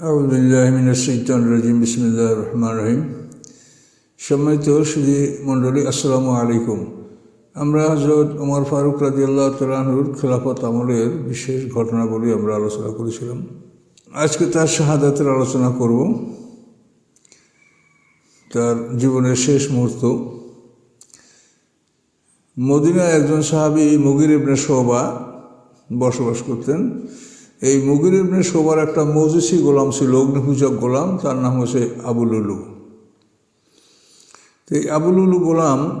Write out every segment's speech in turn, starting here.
আউদুল্লাহমিনাশাইতানরাজিম বিসমিল্লাহ রহমান রহিম সম্মানিত শ্রী মণ্ডলী আসসালামু আলাইকুম আমরা হজরত ওমর ফারুক রাজি আল্লাহ তালাহুর খেলাফত আমলের বিশেষ ঘটনাগুলি আমরা আলোচনা করেছিলাম আজকে তার শাহাদাতের আলোচনা করব তার জীবনের শেষ মুহূর্ত মদিনায় একজন সাহাবি মুগির ইবনে শোভা বসবাস করতেন এই মুগির ইবনে শোবার একটা মজুসি গোলাম ছিল, অগ্নিপূজক গোলাম তার নাম হচ্ছে আবুলুলু তো এই আবুলুলু গোলাম,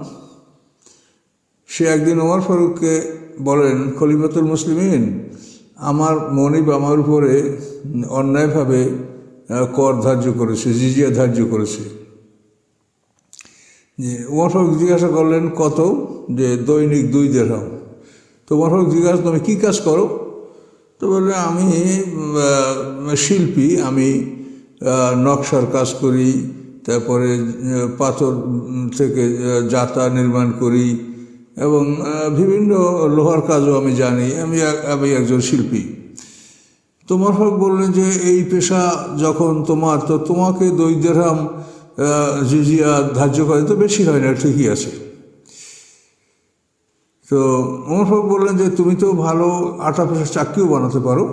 সে একদিন ওমর ফারুককে বলেন, খলিফাতুল মুসলিমিন, আমার মনিব আমার উপরে অন্যায়ভাবে কর ধার্য করেছে, জিজিয়া ধার্য করেছে। যে ওমর ফারুক জিজ্ঞাসা করলেন, কত? যে, দৈনিক দুই দেড়াম। তো ওমর ফারুক জিজ্ঞাসা তুমি কী কাজ করো? তো বললে আমি শিল্পী, আমি নকশার কাজ করি, তারপরে পাথর থেকে জাতা নির্মাণ করি এবং বিভিন্ন লোহার কাজও আমি জানি। আমি আমি একজন শিল্পী। তোমার হোক বললেন যে, এই পেশা যখন তোমার, তো তোমাকে দই দেড়াম জিজিয়া ধার্য করে, তো বেশি হয় না, ঠিকই আছে। তো ওমর ফারুক বললেন যে তুমি তো ভালো আটা পেশার চাকরিও বানাতে পারো।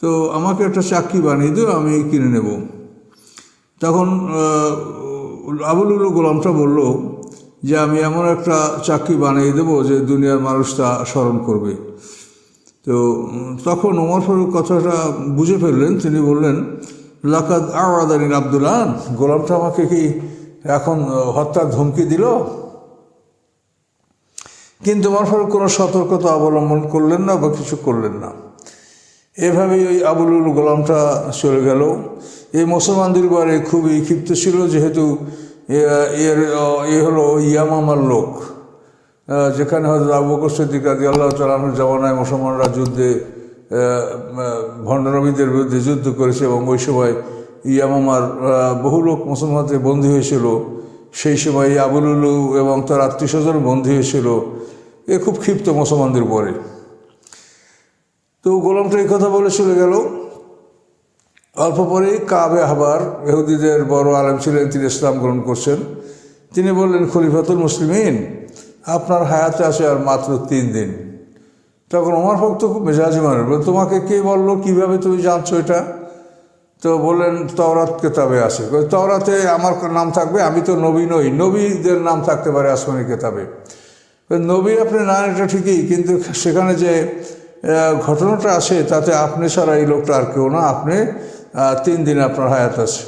তো আমাকে একটা চাকরি বানিয়ে দিও, আমি কিনে নেব। তখন আবুলুল গোলামটা বলল যে, আমি এমন একটা চাকরি বানিয়ে দেব যে দুনিয়ার মানুষ তা স্মরণ করবে। তো, তখন ওমর ফারুক কথাটা বুঝে ফেললেন। তিনি বললেন, লাকাদ আওয়াদানিন আবদুল্লান গোলামটা আমাকে কি এখন হত্যার ধমকি দিল? কিন্তু ওমর ফারুক কোনো সতর্কতা অবলম্বন করলেন না বা কিছু করলেন না। এভাবেই ওই আবুলুল গোলামটা চলে গেল। এই মুসলমানদের বারে খুবই ক্ষিপ্ত ছিল, যেহেতু এর এ হলো ইয়ামামার লোক। যেখানে হয়তো আবু বকর সিদ্দিক আদি আল্লাহ তালামের জমানায় মুসলমানরা যুদ্ধে ভণ্ডনবীদের বিরুদ্ধে যুদ্ধ করেছে এবং ওই সময় ইয়ামামার বহু লোক মুসলমানদের বন্দী হয়েছিল। সেই সময় আবুলুলু এবং তার আত্মীয় স্বজন বন্দী হয়েছিল। এ খুব ক্ষিপ্ত মুসলমানদের পরে তো গোলামটা এই কথা বলে চলে গেল। অল্প পরেই কাবে আহবার ইহুদিদের বড় আলেম ছিলেন, তিনি ইসলাম গ্রহণ করছেন। তিনি বললেন, খলিফাতুল মুসলিমিন, আপনার হায়াতে আছে আর মাত্র তিন দিন। তখন আমার ভক্ত খুব মেজাজি মানে তোমাকে কে বলল? কীভাবে তুমি জানছো এটা? তো বললেন, তওরাত কেতাবে আছে। তওরাতে আমার নাম থাকবে, আমি তো নবী নই। নবীদের নাম থাকতে পারে আসমানি কেতাবে। নবী আপনি না, এটা ঠিকই, কিন্তু সেখানে যে ঘটনাটা আছে, তাতে আপনি ছাড়া এই লোকটা আর কেউ না, আপনি তিন দিন আপনার হায়াত আছে।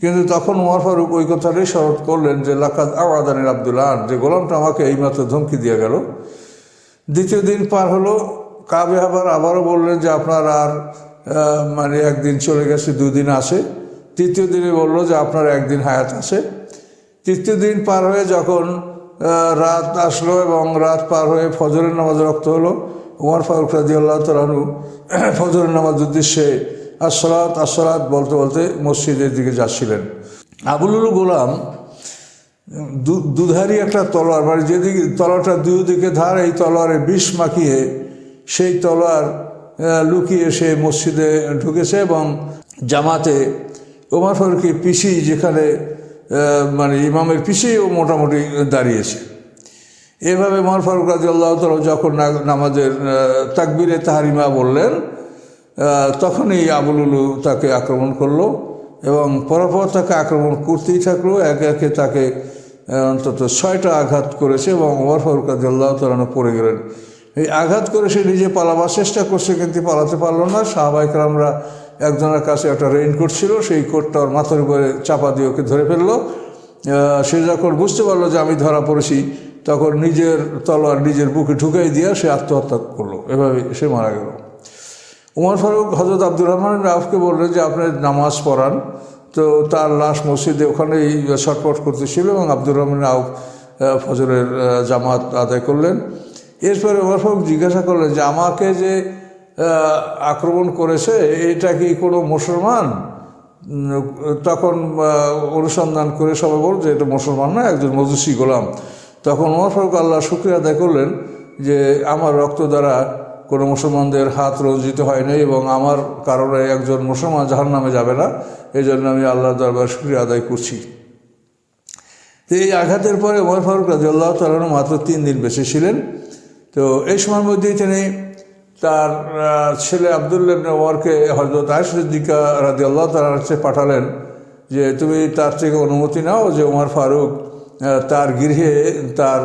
কিন্তু তখন উমর ফারুক ওই কথাটাই শরৎ করলেন যে লাকাত আওয়াদানির আবদুল্লাহ যে গোলামটা আমাকে এইমাত্র ধমকি দিয়ে গেল। দ্বিতীয় দিন পার হলো, কাবে আবার আবারও বললেন যে, আপনার আর মানে একদিন চলে গেছে, দুদিন আছে। তৃতীয় দিনে বলল যে, আপনার একদিন হায়াত আছে। তৃতীয় দিন পার হয়ে যখন রাত আসলো এবং রাত পার হয়ে ফজরের নামাজ রক্ত হলো। উমর ফারুক রাজি আল্লাহ তালু ফজরের নামাজ উদ্দেশ্যে আসলাত আসলাত বলতে বলতে মসজিদের দিকে যাচ্ছিলেন। আবুলুল গোলাম দুধারি একটা তলোয়ার মানে যেদিকে তলোয়ারটা দুই দিকে ধার, এই তলোয়ারে বিষ মাখিয়ে সেই তলোয়ার লুকিয়ে সে মসজিদে ঢুকেছে এবং জামাতে ওমর ফারুকি পিসি যেখানে মানে ইমামের পিছিয়েও মোটামুটি দাঁড়িয়েছে। এভাবে মর ফারুক রাজি আল্লাহ যখন নামাজের তাকবিরে তাহারিমা বললেন তখনই আবুলুলু তাকে আক্রমণ করল এবং পরপর তাকে আক্রমণ করতেই থাকল, একে একে তাকে অন্তত ছয়টা আঘাত করেছে এবং ওমর ফারুক আল্লাহ তালানো পড়ে গেলেন। এই আঘাত করে সে নিজে পালাবার চেষ্টা করছে কিন্তু পালাতে পারল না। সাহবাইকার আমরা একজনের কাছে একটা রেইনকোট ছিল, সেই কোটটা ওর মাথার উপরে চাপা দিয়ে ওকে ধরে ফেলল। সে যখন বুঝতে পারল যে আমি ধরা পড়েছি, তখন নিজের তলোয়ার নিজের বুকে ঢুকাই দিয়ে সে আত্মহত্যা করল। এভাবে সে মারা গেল। উমর ফারুক হজরত আব্দুর রহমান রাফকে বললেন যে, আপনি নামাজ পড়ান। তো তার লাশ মসজিদে ওখানেই ছটপট করতেছিল এবং আব্দুর রহমান রাউফ ফজরের জামাত আদায় করলেন। এরপরে উমর ফারুক জিজ্ঞাসা করলেন যে, আমাকে যে আক্রমণ করেছে, এটা কি কোনো মুসলমান? তখন অনুসন্ধান করে সবাই বল যে এটা মুসলমান না, একজন মজুসি গোলাম। তখন ওমর ফারুক আল্লাহ শুক্রিয়া আদায় করলেন যে আমার রক্ত দ্বারা কোনো মুসলমানদের হাত রঞ্জিত হয়নি এবং আমার কারণে একজন মুসলমান জাহান নামে যাবে না এই জন্য আমি আল্লাহর দরবার শুক্রিয়া আদায় করছি। তো এই আঘাতের পরে ওমর ফারুক রাজি আল্লাহ তালন মাত্র তিন দিন বেঁচে ছিলেন। তো এই সময়ের মধ্যেই তিনি তার ছেলে আবদুল্লাহ ওমরকে হজরত আয়সুদ্দিকা রাজি আল্লাহ তালার কাছে পাঠালেন যে, তুমি তার থেকে অনুমতি নাও যে ওমর ফারুক তার গৃহে তার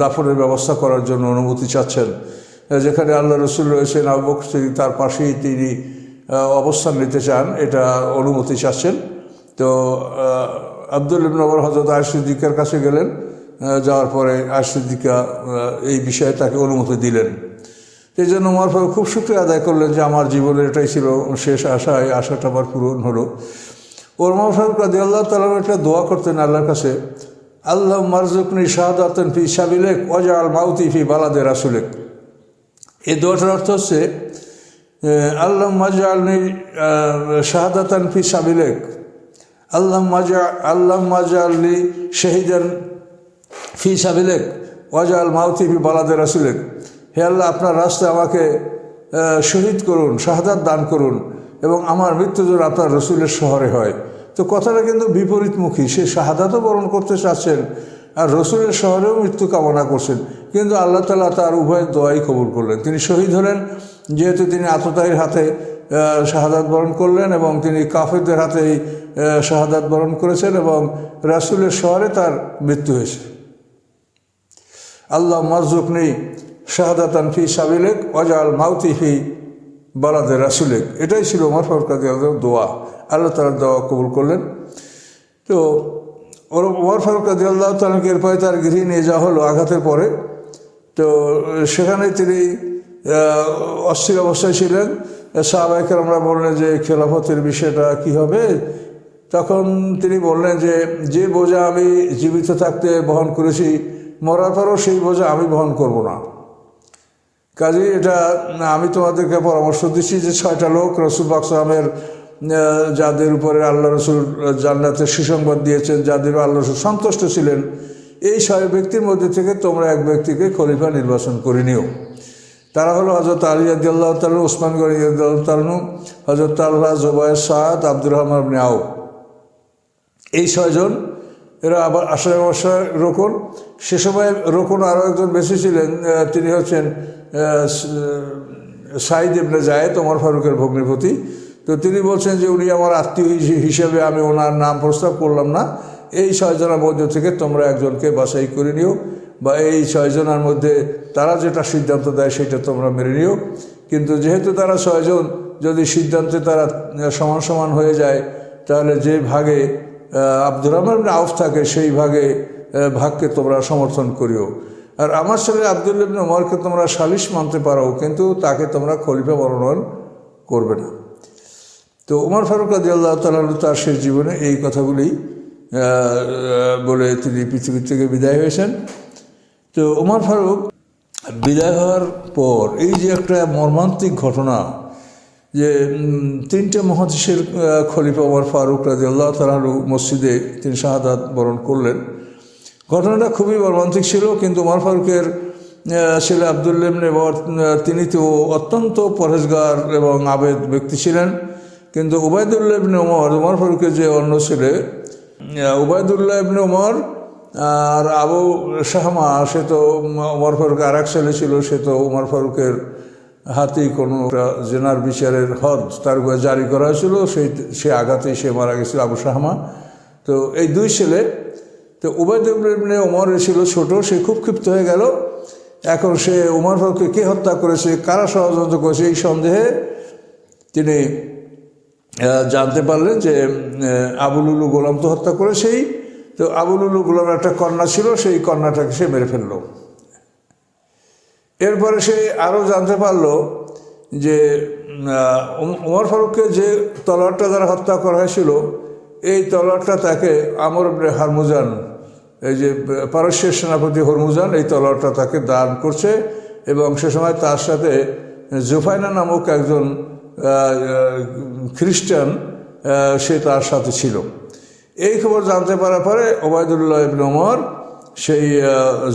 দাফনের ব্যবস্থা করার জন্য অনুমতি চাচ্ছেন। যেখানে আল্লাহ রসুল রয়েছেন সিদ্দিক, তার পাশেই তিনি অবস্থান নিতে চান, এটা অনুমতি চাচ্ছেন। তো আব্দুল ইবন ওমর হজরত আয়সুদ্দিকার কাছে গেলেন যাওয়ার পরে আয়সুদ্দিকা এই বিষয়ে তাকে অনুমতি দিলেন। এই জন্য ওমর ফারুক খুব শুক্রিয়া আদায় করলেন যে আমার জীবনের এটাই ছিল শেষ আশা, এই আশাটা আবার পূরণ হলো। ওরমা ফারুক রাদি আল্লাহ তালা একটা দোয়া করতেন আল্লাহর কাছে আল্লাহ মারজুকনি শাহাদাতন ফি সাবিলেক অজা আল মাউতি ফি বালাদে রাসুলেক। এই দোয়াটার অর্থ হচ্ছে আল্লাহ মাজা আলনি শাহাদাতান ফি সাবিলেক আল্লাহ মাজা আল্লাহ মাজা আল্লি শহীদান ফি সাবিলেক ওয়াজা আল মাউতি ফি বালাদে রাসুলেক। হে আল্লাহ, আপনার রাস্তায় আমাকে শহীদ করুন, শাহাদাত দান করুন এবং আমার মৃত্যু যেন আপনার রসুলের শহরে হয়। তো কথাটা কিন্তু বিপরীতমুখী। সে শাহাদাতও বরণ করতে চাচ্ছেন আর রসুলের শহরেও মৃত্যু কামনা করছেন। কিন্তু আল্লাহ তালা তার উভয় দোয়াই কবুল করলেন। তিনি শহীদ হলেন, যেহেতু তিনি আততায়ীর হাতে শাহাদাত বরণ করলেন এবং তিনি কাফেরদের হাতেই শাহাদাত বরণ করেছেন এবং রাসুলের শহরে তার মৃত্যু হয়েছে। আল্লাহ মারজুক নেই। শাহাদাতান ফি সাবিলেক অজাল মাউতি ফি বালাদে রাসুলেক। এটাই ছিল ওমর ফারুক আল্লাহর দোয়া। আল্লাহ তালার দোয়া কবুল করলেন। তো, ওর ওমর ফারুক রাজি আল্লাহ তালাকে এরপরে তার গৃহে নিয়ে যাওয়া হলো আঘাতের পরে। তো, সেখানে তিনি অস্থির অবস্থায় ছিলেন। সাহাবাহিকের আমরা বললেন যে, খেলাফতের বিষয়টা কি হবে? তখন তিনি বললেন যে যে বোঝা আমি জীবিত থাকতে বহন করেছি, মরার পরও সেই বোঝা আমি বহন করব না। কাজে এটা আমি তোমাদেরকে পরামর্শ দিচ্ছি যে ছয়টা লোক, রসুল বাকসালামের যাদের উপরে আল্লাহ রসুল জান্নাতের সুসংবাদ দিয়েছেন, যাদের আল্লাহ রসুল সন্তুষ্ট ছিলেন, এই ছয় ব্যক্তির মধ্যে থেকে তোমরা এক ব্যক্তিকে খলিফা নির্বাচন করে নিও। তারা হলো হজরত আলী আদিয়াল্লাহ তালু ওসমান গনি তালু হজরত আল্লাহ জোবায় সাদ, আব্দুর রহমান আপনি আও এই ছয়জন এরা আবার আশায় বসায় রোকন। সে সময় রোকন আরও একজন বেশি ছিলেন তিনি হচ্ছেন সাইদ ইবনে জায়েদ, ওমর ফারুকের ভগ্নিপতি তো তিনি বলছেন যে উনি আমার আত্মীয় হিসে- হিসেবে আমি ওনার নাম প্রস্তাব করলাম না। এই ছয়জনের মধ্যে থেকে তোমরা একজনকে বাছাই করে নিও বা এই ছয়জনের মধ্যে তারা যেটা সিদ্ধান্ত দেয় সেটা তোমরা মেনে নিও। কিন্তু যেহেতু তারা ছয়জন যদি সিদ্ধান্তে তারা সমান সমান হয়ে যায়, তাহলে যে ভাগে আব্দুর রহমান আউফ থাকে, সেই ভাগে ভাগকে তোমরা সমর্থন করিও। আর আমার ছেলে আব্দুল ইবনে ওমরকে তোমরা সালিশ মানতে পারো, কিন্তু তাকে তোমরা খলিফা মনোনয়ন করবে না। তো উমর ফারুক আদি আল্লাহ তালু তার শেষ জীবনে এই কথাগুলি বলে তিনি পৃথিবী থেকে বিদায় হয়েছেন। তো উমর ফারুক বিদায় হওয়ার পর এই যে একটা মর্মান্তিক ঘটনা যে তিনটে মহাদেশের খলিফা ওমর ফারুক রাজি আল্লাহ তালাহু মসজিদে তিনি শাহাদাত বরণ করলেন। ঘটনাটা খুবই মর্মান্তিক ছিল, কিন্তু ওমর ফারুকের ছেলে আবদুল্লেমনে তিনি তো অত্যন্ত পরেজগার এবং আবেদ ব্যক্তি ছিলেন। কিন্তু উবায়দুল্লাহ ইবনে ওমর ওমর ফারুকের যে অন্য ছেলে উবায়দুল্লাহ ইবনে আর আবু শাহমা, সে তো ওমর ফারুক আর এক ছেলে ছিল, সে তো ওমর ফারুকের হাতেই কোনো জেনার বিচারের হদ তার উপরে জারি করা হয়েছিল, সেই, সে আঘাতেই সে মারা গেছিল আবু শাহমা। তো এই দুই ছেলে তো উবায়দুল্লাহ ওমর ছিল ছোট, সে খুব ক্ষিপ্ত হয়ে গেল। এখন সে উমর ফারুককে কে হত্যা করেছে, কারা ষড়যন্ত্র করেছে, এই সন্দেহে তিনি জানতে পারলেন যে আবুলুলু গোলাম তো হত্যা করেছেই। তো আবুলুলু গোলাম একটা কন্যা ছিল, সেই কন্যাটাকে সে মেরে ফেলল। এরপরে সে আরও জানতে পারল যে উমর ফারুককে যে তলোয়ারটা দ্বারা হত্যা করা হয়েছিল, এই তলোয়ারটা তাকে আমর হারমুজান এই যে, পারস্যের সেনাপতি হরমুজান এই তলোয়ারটা তাকে দান করছে এবং সে সময় তার সাথে জুফাইনা নামক একজন খ্রিস্টান সে তার সাথে ছিল। এই খবর জানতে পারার পরে ওবায়দুল্লাহ ইবনে ওমর সেই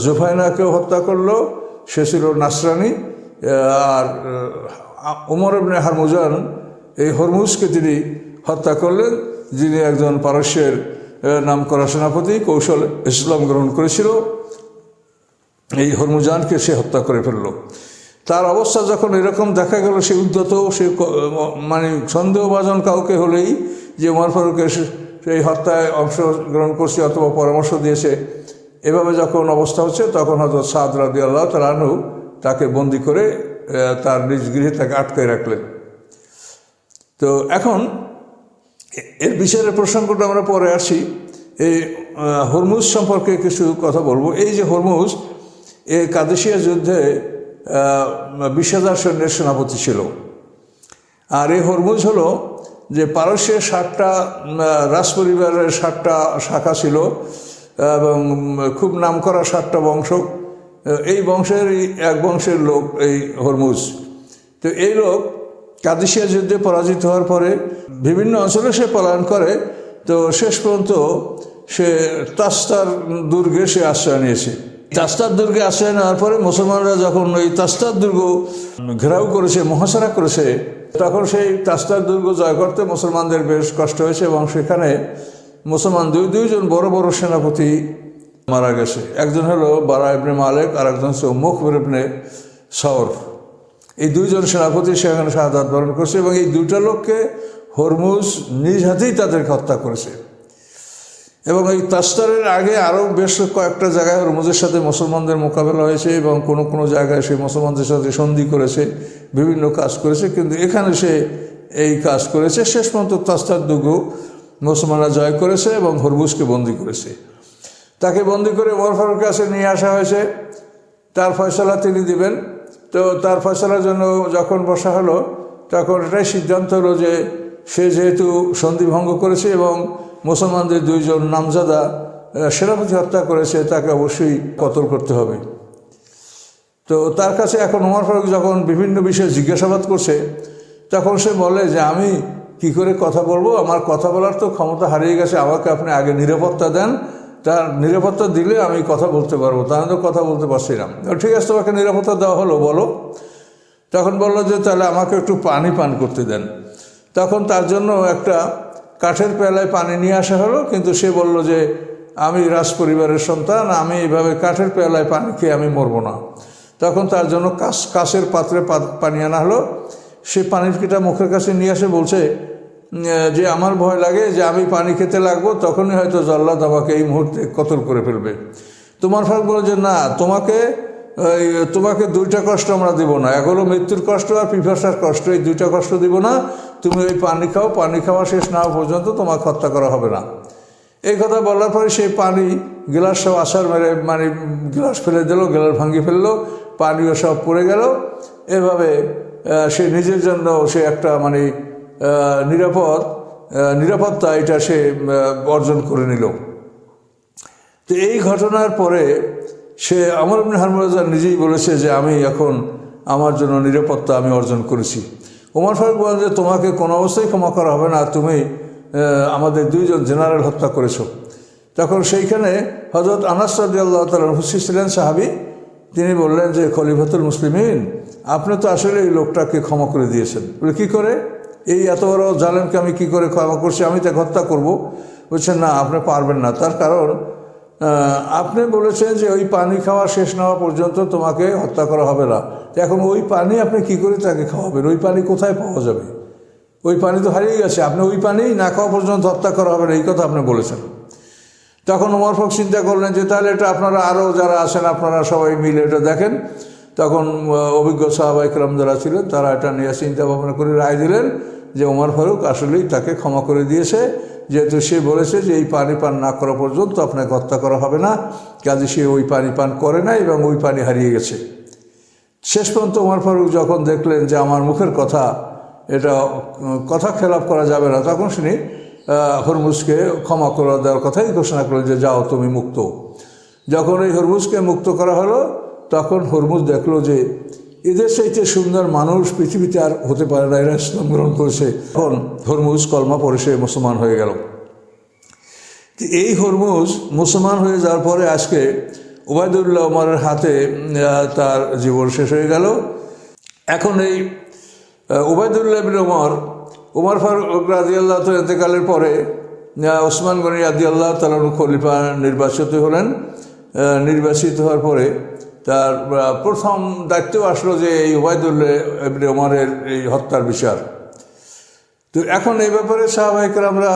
জুফাইনাকেও হত্যা করল। সে ছিল নাসরানি আর উমর ইবনে হারমুজান এই হরমুজকে তিনি হত্যা করলেন। যিনি একজন পারস্যের নাম করা সেনাপতি কৌশল ইসলাম গ্রহণ করেছিল। এই হরমুজানকে সে হত্যা করে ফেলল। তার অবস্থা যখন এরকম দেখা গেল, সে উদ্যত সে মানে সন্দেহভাজন কাউকে হলেই যে উমর ফারুকের সেই হত্যায় অংশগ্রহণ করছে অথবা পরামর্শ দিয়েছে, এভাবে যখন অবস্থা হচ্ছে, তখন হয়তো সাদ রাদি আল্লাহ তালানু তাকে বন্দি করে তার নিজ গৃহে তাকে আটকে রাখলেন। তো এখন এর বিচারের প্রসঙ্গটা আমরা পরে আসি। এই হরমুজ সম্পর্কে কিছু কথা বলব। এই যে হরমুজ এই কাদেশিয়া যুদ্ধে বিশ হাজার সৈন্যের সেনাপতি ছিল। আর এই হরমুজ হলো যে পারস্যের ষাটটা রাজ পরিবারের ষাটটা শাখা ছিল, এবং খুব নামকরা ষাটটা বংশ। এই বংশের এক বংশের লোক এই হরমুজ। তো এই লোক কাদিসিয়া যুদ্ধে পরাজিত হওয়ার পরে বিভিন্ন অঞ্চলে সে পলায়ন করে, তো শেষ পর্যন্ত সে তাস্তার দুর্গে সে আশ্রয় নিয়েছে। তাস্তার দুর্গে আশ্রয় নেওয়ার পরে মুসলমানরা যখন ওই তাস্তার দুর্গ ঘেরাও করেছে, মহাসারা করেছে, তখন সেই তাস্তার দুর্গ জয় করতে মুসলমানদের বেশ কষ্ট হয়েছে এবং সেখানে মুসলমান দুই, দুইজন বড় বড় সেনাপতি মারা গেছে। একজন হলো বারা ইবনে মালেক আর একজন হচ্ছে মুখ ইবনে সর এই দুইজন সেনাপতি সেখানে শাহাদাত বরণ করছে এবং এই দুইটা লোককে হরমুজ নিজ হাতেই তাদেরকে হত্যা করেছে। এবং এই তাস্তারের আগে আরও বেশ কয়েকটা জায়গায় হরমুজের সাথে মুসলমানদের মোকাবেলা হয়েছে এবং কোনো কোনো জায়গায় সে মুসলমানদের সাথে সন্ধি করেছে, বিভিন্ন কাজ করেছে, কিন্তু এখানে সে এই কাজ করেছে। শেষ পর্যন্ত তাস্তার দুর্গ মুসলমানরা জয় করেছে এবং হরমুজকে বন্দি করেছে। তাকে বন্দি করে ওমর ফারুক কাছে নিয়ে আসা হয়েছে। তার ফয়সলা তিনি দিবেন। তো তার ফয়সলার জন্য যখন বসা হলো, তখন এটাই সিদ্ধান্ত হলো যে সে যেহেতু সন্ধি ভঙ্গ করেছে এবং মুসলমানদের দুইজন নামজাদা সেনাপতি হত্যা করেছে, তাকে অবশ্যই কতল করতে হবে। তো তার কাছে এখন ওমর ফারুক যখন বিভিন্ন বিষয়ে জিজ্ঞাসাবাদ করছে, তখন সে বলে যে, আমি কি করে কথা বলব? আমার কথা বলার তো ক্ষমতা হারিয়ে গেছে, আমাকে আপনি আগে নিরাপত্তা দেন তার নিরাপত্তা দিলে আমি কথা বলতে পারব। তা তো কথা বলতে পারছি না। ঠিক আছে, তোমাকে নিরাপত্তা দেওয়া হলো, বলো। তখন বলল যে, তাহলে আমাকে একটু পানি পান করতে দেন। তখন তার জন্য একটা কাঠের পেলায় পানি নিয়ে আসা হলো, কিন্তু সে বলল যে, আমি রাজ পরিবারের সন্তান, আমি এইভাবে কাঠের পেলায় পানি খেয়ে আমি মরবো না। তখন তার জন্য কাশ কাশের পাত্রে পানি আনা হলো। সে পানির কিটা মুখের কাছে নিয়ে আসে বলছে যে আমার ভয় লাগে যে আমি পানি খেতে লাগবো তখনই হয়তো জল্লাদ আমাকে এই মুহূর্তে কতল করে ফেলবে। তোমার ফাঁক বলে যে না তোমাকে এই, তোমাকে দুইটা কষ্ট আমরা দিব না। এক হলো মৃত্যুর কষ্ট আর পিপাসার কষ্ট। এই দুইটা কষ্ট দিব না। তুমি ওই পানি খাও। পানি খাওয়া শেষ না পর্যন্ত তোমাকে হত্যা করা হবে না। এই কথা বলার পরে সেই পানি গ্লাস সব আসার মেরে মানে গ্লাস ফেলে দিল গ্লাস ভাঙিয়ে ফেলল পানিও সব পড়ে গেল। এভাবে সে নিজের জন্য সে একটা মানে নিরাপদ নিরাপত্তা এটা সে অর্জন করে নিল। তো এই ঘটনার পরে সে আমার ইবনে নিজেই বলেছে যে আমি এখন আমার জন্য নিরাপত্তা আমি অর্জন করেছি। ওমর ফারুক বলেন যে তোমাকে কোনো অবস্থায় ক্ষমা করা হবে না তুমি আমাদের দুইজন জেনারেল হত্যা করেছ। তখন সেইখানে হজরত আনাস আল্লাহ হুসি ছিলেন সাহাবি, তিনি বললেন যে খলিফাতুল মুসলিমিন, আপনি তো আসলে এই লোকটাকে ক্ষমা করে দিয়েছেন। বলে, কী করে? এই এত বড় জালেমকে আমি কি করে ক্ষমা করছি? আমি তাকে হত্যা করব। বলছেন না, আপনি পারবেন না। তার কারণ আপনি বলেছেন যে ওই পানি খাওয়া শেষ না হওয়া পর্যন্ত তোমাকে হত্যা করা হবে না। এখন ওই পানি আপনি কি করে তাকে খাওয়াবেন? ওই পানি কোথায় পাওয়া যাবে? ওই পানি তো হারিয়ে গেছে। আপনি ওই পানি না খাওয়া পর্যন্ত হত্যা করা হবে না, এই কথা আপনি বলেছেন। তখন ওমর ফারুক চিন্তা করলেন যে, তাহলে এটা আপনারা আরও যারা আছেন, আপনারা সবাই মিলে এটা দেখেন। তখন অভিজ্ঞ সাহাবাইকরাম যারা ছিলেন, তারা এটা নিয়ে চিন্তা ভাবনা করে রায় দিলেন যে ওমর ফারুক আসলেই তাকে ক্ষমা করে দিয়েছে। যেহেতু সে বলেছে যে এই পানি পান না করা পর্যন্ত আপনাকে হত্যা করা হবে না, কাজে সে ওই পানি পান করে না এবং ওই পানি হারিয়ে গেছে। শেষ পর্যন্ত ওমর ফারুক যখন দেখলেন যে আমার মুখের কথা, এটা কথা খেলাপ করা যাবে না, তখন শুনি হরমুজকে ক্ষমা করে দেওয়ার কথাই ঘোষণা করলেন যে যাও তুমি মুক্ত। যখন এই হরমুজকে মুক্ত করা হলো তখন হরমুজ দেখল যে এদের চাইতে সুন্দর মানুষ পৃথিবীতে আর হতে পারে না, এরা ইসলাম গ্রহণ করেছে। তখন হরমুজ কলমা পরে সে মুসলমান হয়ে গেল। এই হরমুজ মুসলমান হয়ে যাওয়ার পরে আজকে ওবায়দুল্লাহ ওমরের হাতে তার জীবন শেষ হয়ে গেল। এখন এই ওবায়দুল্লাহ বিন ওমর উমর ফারুক রাজি আল্লাহ তো এতেকালের পরে ওসমান গনি রাজি আল্লাহ তালু খলিফা নির্বাচিত হলেন। নির্বাচিত হওয়ার পরে তার প্রথম দায়িত্ব আসলো যে এই উবায়দুল্লাহ ইবনে ওমরের এই হত্যার বিচার। তো এখন এই ব্যাপারে সাহাবাহিকরা আমরা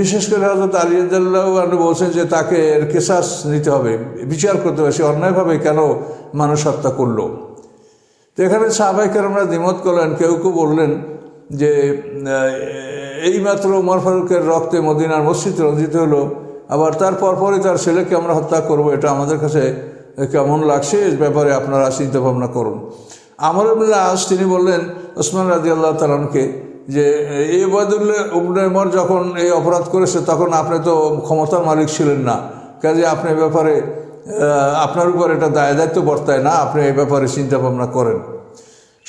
বিশেষ করে হজরত আলিয়াল্লাহ বলছেন যে তাকে এর কেসাস নিতে হবে, বিচার করতে হবে, সে অন্যায়ভাবে কেন মানুষ হত্যা করল? তো এখানে সাহাবাহিকরা আমরা দ্বিমত করলেন, কেউ কেউ বললেন যে এইমাত্র উমর ফারুকের রক্তে মদিনার মসজিদ রঞ্জিত হলো, আবার তার পরপরই তার ছেলেকে আমরা হত্যা করব, এটা আমাদের কাছে কেমন লাগছে? এ ব্যাপারে আপনারা চিন্তা ভাবনা করুন। আমার আস, তিনি বললেন ওসমান রাজি আল্লাহ তালনকে যে এই ওবায়দুল্লাহ উবনমর যখন এই অপরাধ করেছে, তখন আপনি তো ক্ষমতার মালিক ছিলেন না। কাজে আপনি ব্যাপারে আপনার উপর এটা দায় দায়িত্ব বর্তায় না, আপনি এই ব্যাপারে চিন্তা ভাবনা করেন।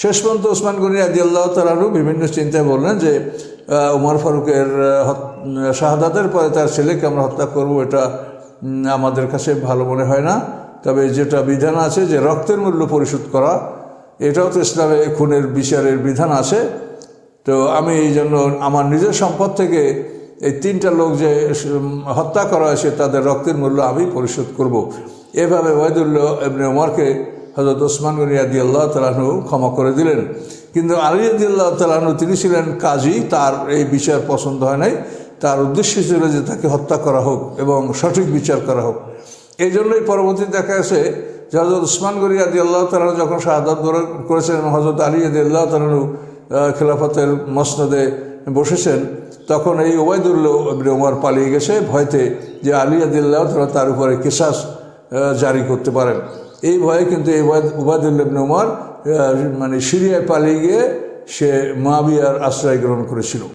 শেষ পর্যন্ত ওসমান গনি আদি আল্লাহ তালারও বিভিন্ন চিন্তায় বললেন যে উমর ফারুকের শাহাদাতের পরে তার ছেলেকে আমরা হত্যা করব, এটা আমাদের কাছে ভালো মনে হয় না। তবে যেটা বিধান আছে যে রক্তের মূল্য পরিশোধ করা, এটাও তো ইসলামে খুনের বিচারের বিধান আছে। তো আমি এই জন্য আমার নিজের সম্পদ থেকে এই তিনটা লোক যে হত্যা করা হয়েছে, তাদের রক্তের মূল্য আমি পরিশোধ করব। এভাবে ওয়াইদুল্লাহ এমনি ওমরকে হজরত ওসমান গনি আদি আল্লাহ তালাহু ক্ষমা করে দিলেন। কিন্তু আলী আদি আল্লাহ তালাহু তিনি ছিলেন কাজী, তার এই বিচার পছন্দ হয় নাই। তার উদ্দেশ্য ছিল যে তাকে হত্যা করা হোক এবং সঠিক বিচার করা হোক। এই জন্যই পরবর্তী দেখা গেছে যে হজরত উসমান গনি আদি আল্লাহ তালাহু যখন শাহাদাত করেছেন হজরত আলী আদি আল্লাহ তালাহু খেলাফতের মসনদে বসেছেন তখন এই ওবায়দুল্লাহ ওমর পালিয়ে গেছে ভয়তে যে আলী আদিল্লাহ তারা তার উপরে আহ, জারি করতে পারেন। এই ভয়ে কিন্তু এই উবায়দুল্লাহ ওমর মানে সিরিয়ায় পালিয়ে গিয়ে সে মাবিয়ার আশ্রয় গ্রহণ করেছিল।